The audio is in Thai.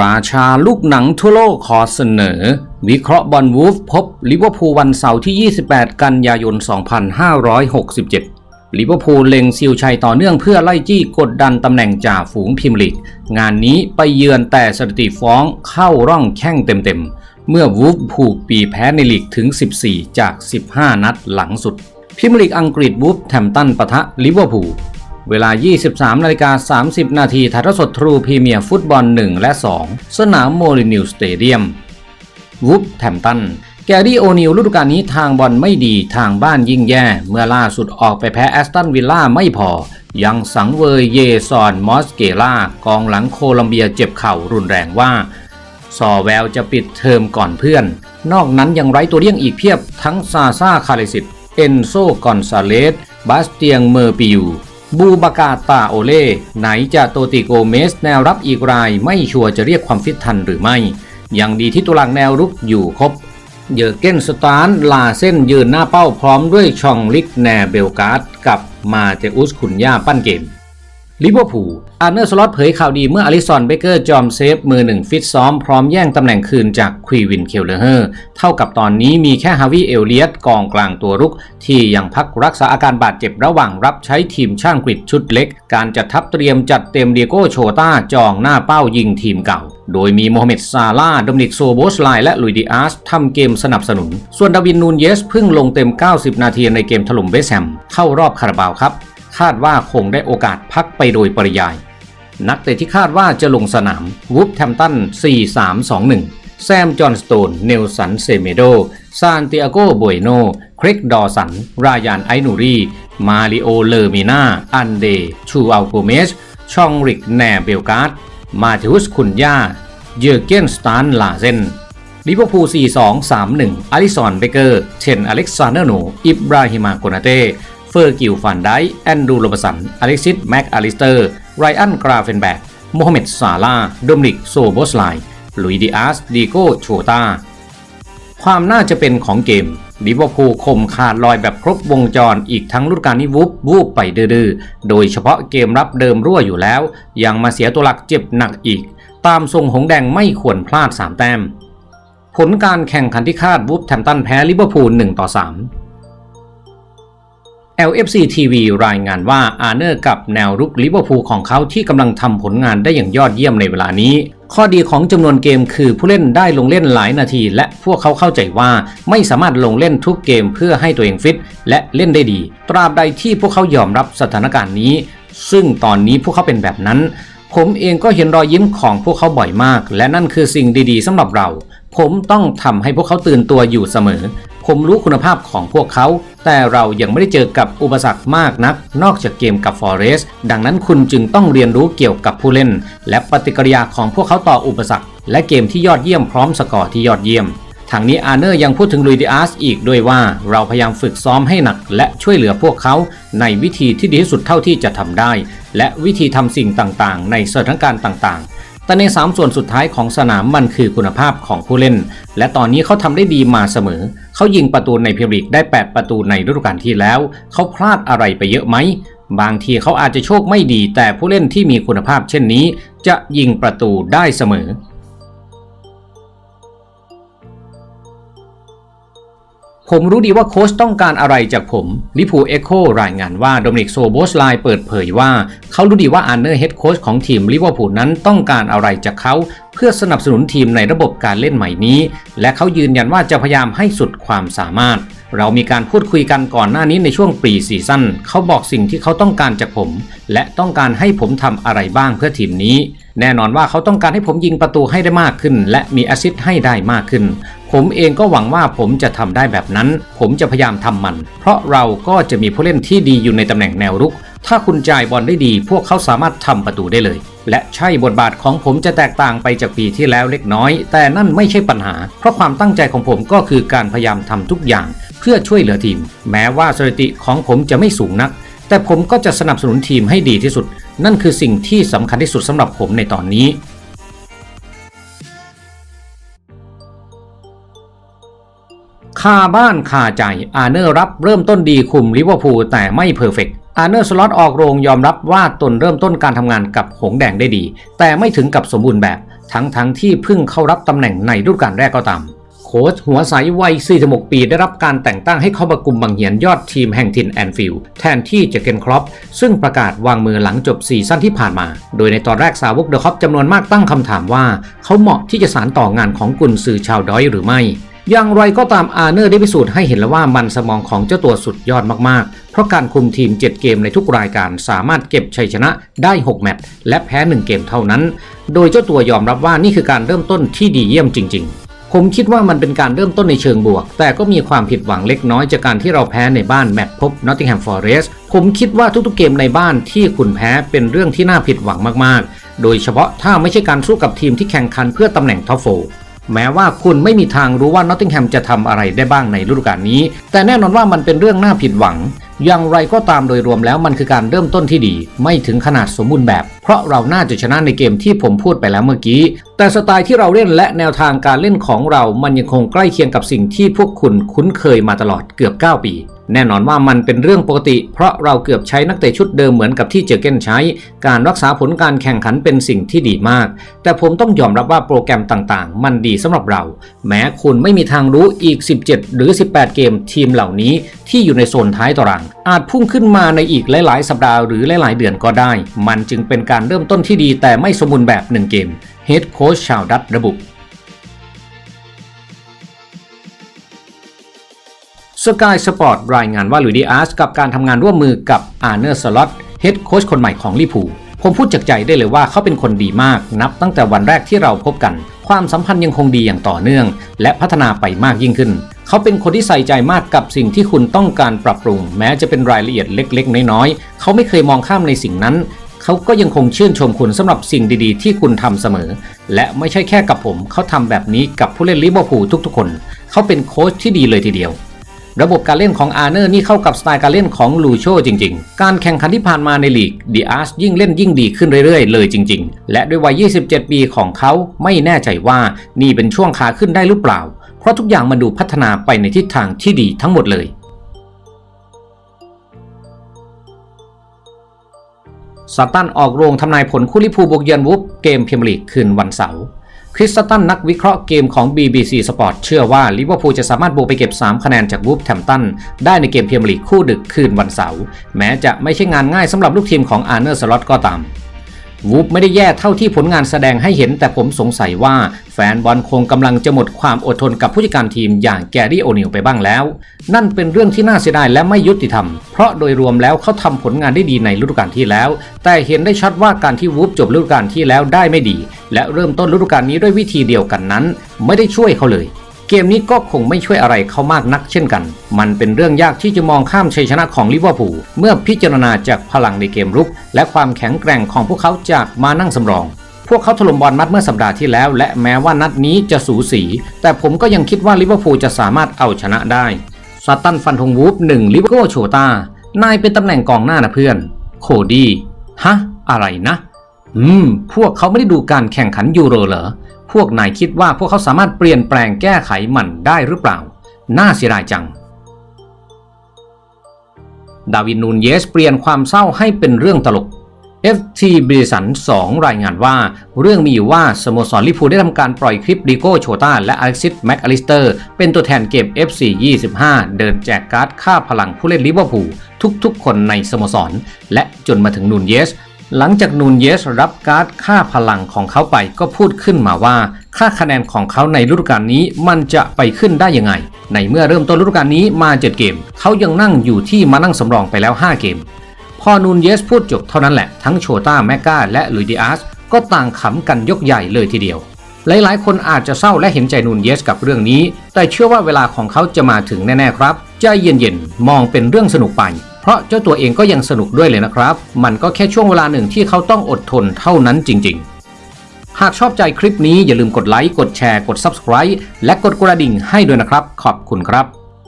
ราชาลูกหนังทั่วโลกขอเสนอ วิเคราะห์บอลวูฟพบลิเวอร์พูลวันเสาร์ที่ 28 กันยายน 2567 ลิเวอร์พูลเล็งซิลชัยต่อเนื่องเพื่อไล่จี้กดดันตำแหน่งจ่าฝูงพิมลีกงานนี้ไปเยือนแต่สถิติฟ้องเข้าร่องแข้งเต็มๆ เมื่อวูฟผูกปีแพ้ในลีกถึง 14 จาก 15 นัดหลังสุด พิมลีกอังกฤษวูฟแทมตันปะทะลิเวอร์พูล เวลา 23นาฬิกา30 นาทีถ่ายทอดสดทรูพรีเมียร์ฟุตบอล 1 และ 2 สนามโมลินิวสเตเดียมวูฟแทมตันแกรี่โอนิลฤดูกาลนี้ทางบอลไม่ดีทางบ้านยิ่งแย่ เมื่อล่าสุดออกไปแพ้แอสตันวิลล่าไม่พอ ยังสังเวยเยซอนมอสเกล่ากองหลังโคลัมเบียเจ็บเข่ารุนแรงว่าซอแววจะปิดเทอมก่อนเพื่อน นอกนั้นยังไร้ตัวเลี่ยงอีกเพียบทั้งซาซาคาเลสิตเอนโซกอนซาเลสบาสเตียงเมอร์ปิยู บูบากาตาโอเล่ไหนจะโตติโกเมสแนวรับอีกรายไม่ชัวร์จะเรียกความฟิตทันหรือไม่ ยังดีที่ตัวหลังแนวรุกอยู่ครบ เยอเกนสตานลาเส้นยืนหน้าเป้าพร้อมด้วยชองลิกแนเบลการ์ดกับมาเตอุสขุนย่าปั้นเกมลิเวอร์พูล อาร์เนอร์สล็อตเผยข่าวดีเมื่ออลิซอนเบเกอร์จอมเซฟมือหนึ่งฟิตซ้อมพร้อมแย่งตำแหน่งคืนจากควีวินเคลเลอร์ เท่ากับตอนนี้มีแค่ฮาวิเอลเลียตกองกลางตัวรุก ที่ยังพักรักษาอาการบาดเจ็บระหว่างรับใช้ทีมช่างกริดชุดเล็ก การจัดทัพเตรียมจัดเต็มเดียโกโชตาจองหน้าเป้ายิงทีมเก่า โดยมีโมฮัมเหม็ดซาลาห์โดมินิกโซโบสไลและลุยดิอาสทำเกมสนับสนุน ส่วนดาวินนูนเยสเพิ่งลงเต็ม 90 นาทีในเกมถล่มเวสแฮมเข้ารอบคาราบาวครับ คาดว่าคงได้โอกาสพักไปโดยปริยาย นักเตะที่คาดว่าจะลงสนามวูฟแทมตัน 4-3-2-1 แซม จอห์นสโตน เนลสัน เซเมโด ซานติอาโกบวยโน คริกดอสัน รายานไอนูรี มาริโอ เลอร์มินา อันเด ชูอัลโกเมส ชองริก แนเบลการ์ด มาเทอุส คุนยา เยอร์เกน สตาน ลาเซนลิเวอร์พูล 4-2-3-1 อลิซอน เบเกอร์ เชน อเล็กซานเดอร์โน อิบราฮิมาโกนาเต้เฟอร์กิลฟันไดแอนดูโรบสัน อเล็กซิส แม็กอลิสเตอร์ ไรอันกราเฟนแบกโมฮัมเหม็ดซาลาโดมินิกโซโบสไลลุยดิอาสดีโกโชตาความน่าจะเป็นของเกมลิเวอร์พูลคมขาดลอยแบบครบวงจรอีกทั้งฤดูกาลนี้วุบวูบไปดื้อโดยเฉพาะเกมรับเดิมรั่วอยู่แล้ว ยังมาเสียตัวหลักเจ็บหนักอีก ตามทรงหงแดงไม่ควรพลาด 3 แต้ม ผลการแข่งขันที่คาดวูฟแทมตันแพ้ลิเวอร์พูล1ต่อ3 LFC TV รายงานว่าอาร์เนอร์กับแนวรุกลิเวอร์พูลของเขาที่กำลังทำผลงานได้อย่างยอดเยี่ยมในเวลานี้ ข้อดีของจำนวนเกมคือผู้เล่นได้ลงเล่นหลายนาที และพวกเขาเข้าใจว่าไม่สามารถลงเล่นทุกเกมเพื่อให้ตัวเองฟิต และเล่นได้ดี ตราบใดที่พวกเขายอมรับสถานการณ์นี้ ซึ่งตอนนี้พวกเขาเป็นแบบนั้น ผมเองก็เห็นรอยยิ้มของพวกเขาบ่อยมาก และนั่นคือสิ่งดีๆสำหรับเรา ผมต้องทำให้พวกเขาตื่นตัวอยู่เสมอ ผมรู้คุณภาพของพวกเขา แต่เรายังไม่ได้เจอกับอุปสรรคมากนัก นอกจากเกมกับฟอเรสต์ดังนั้นคุณจึงต้องเรียนรู้เกี่ยวกับผู้เล่น และปฏิกิริยาของพวกเขาต่ออุปสรรค และเกมที่ยอดเยี่ยมพร้อมสกอร์ที่ยอดเยี่ยมทางนี้อาร์เนอร์ยังพูดถึงลุยดิอาสอีกด้วยว่าเราพยายามฝึกซ้อมให้หนัก และช่วยเหลือพวกเขาในวิธีที่ดีที่สุดเท่าที่จะทำได้ และวิธีทำสิ่งต่างๆ ในสถานการณ์ต่างๆ แต่ใน 3 ส่วนสุดท้ายของสนามมันคือคุณภาพของผู้เล่น และตอนนี้เขาทำได้ดีมาเสมอ เขายิงประตูในพรีเมียร์ลีกได้ 8 ประตูในฤดูกาลที่แล้ว เขาพลาดอะไรไปเยอะไหม บางทีเขาอาจจะโชคไม่ดี แต่ผู้เล่นที่มีคุณภาพเช่นนี้ จะยิงประตูได้เสมอ ผมรู้ดีว่าโค้ชต้องการอะไรจากผมลิพูเอ็กโครายงานว่าโดมินิกโซโบสไลเปิดเผยว่าเขารู้ดีว่าอาร์เนอร์เฮดโค้ชของทีมลิเวอร์พูลนั้นต้องการอะไรจากเขา เพื่อสนับสนุนทีมในระบบการเล่นใหม่นี้ และเขายืนยันว่าจะพยายามให้สุดความสามารถ เรามีการพูดคุยกันก่อนหน้านี้ในช่วงปรีซีซั่นเขาบอกสิ่งที่เขาต้องการจากผม และต้องการให้ผมทำอะไรบ้างเพื่อทีมนี้แน่นอนว่าเขาต้องการให้ผมยิงประตูให้ได้มากขึ้น และมีแอซิสต์ให้ได้มากขึ้น ผมเองก็หวังว่าผมจะทำได้แบบนั้น ผมจะพยายามทำมัน เพราะเราก็จะมีผู้เล่นที่ดีอยู่ในตำแหน่งแนวรุก ถ้าคุณจ่ายบอลได้ดี พวกเขาสามารถทำประตูได้เลย และใช่บทบาทของผมจะแตกต่างไปจากปีที่แล้วเล็กน้อย แต่นั่นไม่ใช่ปัญหา เพราะความตั้งใจของผมก็คือการพยายามทำทุกอย่าง เพื่อช่วยเหลือทีม แม้ว่าสถิติของผมจะไม่สูงนัก แต่ผมก็จะสนับสนุนทีมให้ดีที่สุด นั่นคือสิ่งที่สำคัญที่สุดสำหรับผมในตอนนี้ คาบ้านคาใจอาเนอร์รับเริ่มต้นดีคุมลิเวอร์พูลแต่ไม่เพอร์เฟกต์อาเนอร์สล็อตออกโรงยอมรับว่าตนเริ่มต้นการทำงานกับหงแดงได้ดี แต่ไม่ถึงกับสมบูรณ์แบบ ทั้งทั้งที่เพิ่งเข้ารับตำแหน่งในฤดูกาลแรกก็ตามโค้ชหัวใสวัย 46 ปีได้รับการแต่งตั้งให้เข้ามากุมบังเหียนยอดทีมแห่งทินแอนฟิลด์แทนที่เจเกนครอปซึ่งประกาศวางมือหลังจบซีซั่นที่ผ่านมา โดยในตอนแรกสาวกเดอะคอปจำนวนมากตั้งคำถามว่า เขาเหมาะที่จะสานต่องานของกุนซือชาวดอยหรือไม่ อย่างไรก็ตามอาเนอร์ได้พิสูจน์ให้เห็นแล้วว่ามันสมองของเจ้าตัวสุดยอดมากๆ เพราะการคุมทีม 7 เกมในทุกรายการสามารถเก็บชัยชนะได้ 6 แมตช์และแพ้ 1 เกมเท่านั้น โดยเจ้าตัวยอมรับว่านี่คือการเริ่มต้นที่ดีเยี่ยมจริง ๆผมคิดว่ามันเป็นการเริ่มต้นในเชิงบวก แต่ก็มีความผิดหวังเล็กน้อยจากการที่เราแพ้ในบ้านแมตช์พบ Nottingham Forest ผมคิดว่าทุกๆเกมในบ้านที่คุณแพ้เป็นเรื่องที่น่าผิดหวังมากๆ โดยเฉพาะถ้าไม่ใช่การสู้กับทีมที่แข่งขันเพื่อตำแหน่งท็อปโฟ แม้ว่าคุณไม่มีทางรู้ว่านอตติงแฮมจะทำอะไรได้บ้างในฤดูกาลนี้ แต่แน่นอนว่ามันเป็นเรื่องน่าผิดหวัง อย่างไรก็ตามโดยรวมแล้วมันคือการเริ่มต้นที่ดี ไม่ถึงขนาดสมบูรณ์แบบ เพราะเราน่าจะชนะในเกมที่ผมพูดไปแล้วเมื่อกี้ แต่สไตล์ที่เราเล่นและแนวทางการเล่นของเรา มันยังคงใกล้เคียงกับสิ่งที่พวกคุณคุ้นเคยมาตลอดเกือบ 9 ปี แน่นอนว่ามันเป็นเรื่องปกติ เพราะเราเกือบใช้นักเตะชุดเดิมเหมือนกับที่เจอเกนใช้ การรักษาผลการแข่งขันเป็นสิ่งที่ดีมาก แต่ผมต้องยอมรับว่าโปรแกรมต่างๆ มันดีสำหรับเรา แม้คุณไม่มีทางรู้อีก 17 หรือ 18 เกมทีมเหล่านี้ที่อยู่ในโซนท้ายตาราง อาจพุ่งขึ้นมาในอีกหลายๆ สัปดาห์หรือหลายๆเดือนก็ได้ มันจึงเป็นการเริ่มต้นที่ดีแต่ไม่สมบูรณ์แบบหนึ่งเกมเฮดโค้ชชาวดัตระบุ สกายสปอร์ตรายงานว่าลุยดีอาร์สกับการทำงานร่วมมือกับอาร์เนอร์สล็อตเฮดโค้ชคนใหม่ของลิพูผมพูดจากใจได้เลยว่าเขาเป็นคนดีมาก นับตั้งแต่วันแรกที่เราพบกัน ความสัมพันธ์ยังคงดีอย่างต่อเนื่อง และพัฒนาไปมากยิ่งขึ้น เขาเป็นคนที่ใส่ใจมากกับสิ่งที่คุณต้องการปรับปรุง แม้จะเป็นรายละเอียดเล็กๆ น้อยๆ เขาไม่เคยมองข้ามในสิ่งนั้น เขาก็ยังคงชื่นชมคุณสำหรับสิ่งดีๆ ที่คุณทำเสมอ และไม่ใช่แค่กับผม เขาทำแบบนี้กับผู้เล่นลิเวอร์พูลทุกๆ คน เขาเป็นโค้ชที่ดีเลยทีเดียว ระบบการเล่นของอาร์เนอร์นี่เข้ากับสไตล์การเล่นของลูโชจริง ๆ การแข่งขันที่ผ่านมาในลีกดีอาร์สยิ่งเล่นยิ่งดีขึ้นเรื่อยๆ เลยจริง ๆ และด้วยวัย 27 ปีของเขาไม่แน่ใจว่านี่เป็นช่วงขาขึ้นได้หรือเปล่า เพราะทุกอย่างมันดูพัฒนาไปในทิศทางที่ดีทั้งหมดเลยซาตันออกโรงทำนายผลคู่ลิพูบุกเยือนวูฟเกมเมียร์ลีกคืนวันเสาร์ คริสตันนักวิเคราะห์เกมของ BBC Sport เชื่อว่าลิเวอร์พูลจะสามารถบุกไปเก็บ 3 คะแนนจากวูฟแทมตันได้ในเกมพรีเมียร์ลีกคู่ดึกคืนวันเสาร์แม้จะไม่ใช่งานง่ายสำหรับลูกทีมของอาร์เนอร์สล็อตก็ตาม วูฟไม่ได้แย่เท่าที่ผลงานแสดงให้เห็น แต่ผมสงสัยว่าแฟนบอลคงกำลังจะหมดความอดทนกับผู้จัดการทีมอย่างแกรี่โอนิลไปบ้างแล้ว นั่นเป็นเรื่องที่น่าเสียดายและไม่ยุติธรรม เพราะโดยรวมแล้วเขาทำผลงานได้ดีในฤดูกาลที่แล้ว แต่เห็นได้ชัดว่าการที่วูฟจบฤดูกาลที่แล้วได้ไม่ดี และเริ่มต้นฤดูกาลนี้ด้วยวิธีเดียวกันนั้น ไม่ได้ช่วยเขาเลย เกมนี้ก็คงไม่ช่วยอะไรเขามากนักเช่นกัน มันเป็นเรื่องยากที่จะมองข้ามชัยชนะของลิเวอร์พูลเมื่อพิจารณาจากพลังในเกมรุก และความแข็งแกร่งของพวกเขาจากมานั่งสำรอง พวกเขาถล่มบอลมัดเมื่อสัปดาห์ที่แล้ว และแม้ว่านัดนี้จะสูสี แต่ผมก็ยังคิดว่าลิเวอร์พูลจะสามารถเอาชนะได้ซัตตันฟันธงวูฟหนึ่งลิเวอร์พูลโชตานายเป็นตำแหน่งกองหน้านะเพื่อน โคดี้ฮะ อะไรนะ อืม พวกเขาไม่ได้ดูการแข่งขันยูโรเหรอ พวกนายคิดว่าพวกเขาสามารถเปลี่ยนแปลงแก้ไขมันได้หรือเปล่า น่าเสียดายจัง ดาวินนูนเยสเปลี่ยนความเศร้าให้เป็นเรื่องตลก FT บริสัน2รายงานว่า เรื่องมีอยู่ว่า สโมสรลิเวอร์พูลได้ทำการปล่อยคลิปดิโก้โชตาและอเล็กซิสแม็กอลิสเตอร์เป็นตัวแทนเกม FC 25 เดินแจกการ์ดค่าพลังผู้เล่นลิเวอร์พูลทุกๆ คนในสโมสร และจนมาถึงนูนเยส หลังจากนูนเยสรับการ์ดค่าพลังของเขาไปก็พูดขึ้นมาว่า ค่าคะแนนของเขาในฤดูกาลนี้มันจะไปขึ้นได้ยังไง ในเมื่อเริ่มต้นฤดูกาลนี้มา 7 เกม เขายังนั่งอยู่ที่มานั่งสำรองไปแล้ว 5 เกม พอนูนเยสพูดจบเท่านั้นแหละ ทั้งโชต้าแมกกาและลุยดิอาสก็ต่างขำกันยกใหญ่เลยทีเดียว หลายๆ คนอาจจะเศร้าและเห็นใจนูนเยสกับเรื่องนี้ แต่เชื่อว่าเวลาของเขาจะมาถึงแน่ๆครับ ใจเย็นๆ มองเป็นเรื่องสนุกไป ราะเจ้าตัวเองก็ยังสนุกด้วยเลยนะครับ มันก็แค่ช่วงเวลาหนึ่งที่เขาต้องอดทนเท่านั้นจริง ๆ หากชอบใจคลิปนี้อย่าลืมกดไลค์ กดแชร์ กด Subscribe และกดกระดิ่งให้ด้วยนะครับ ขอบคุณครับ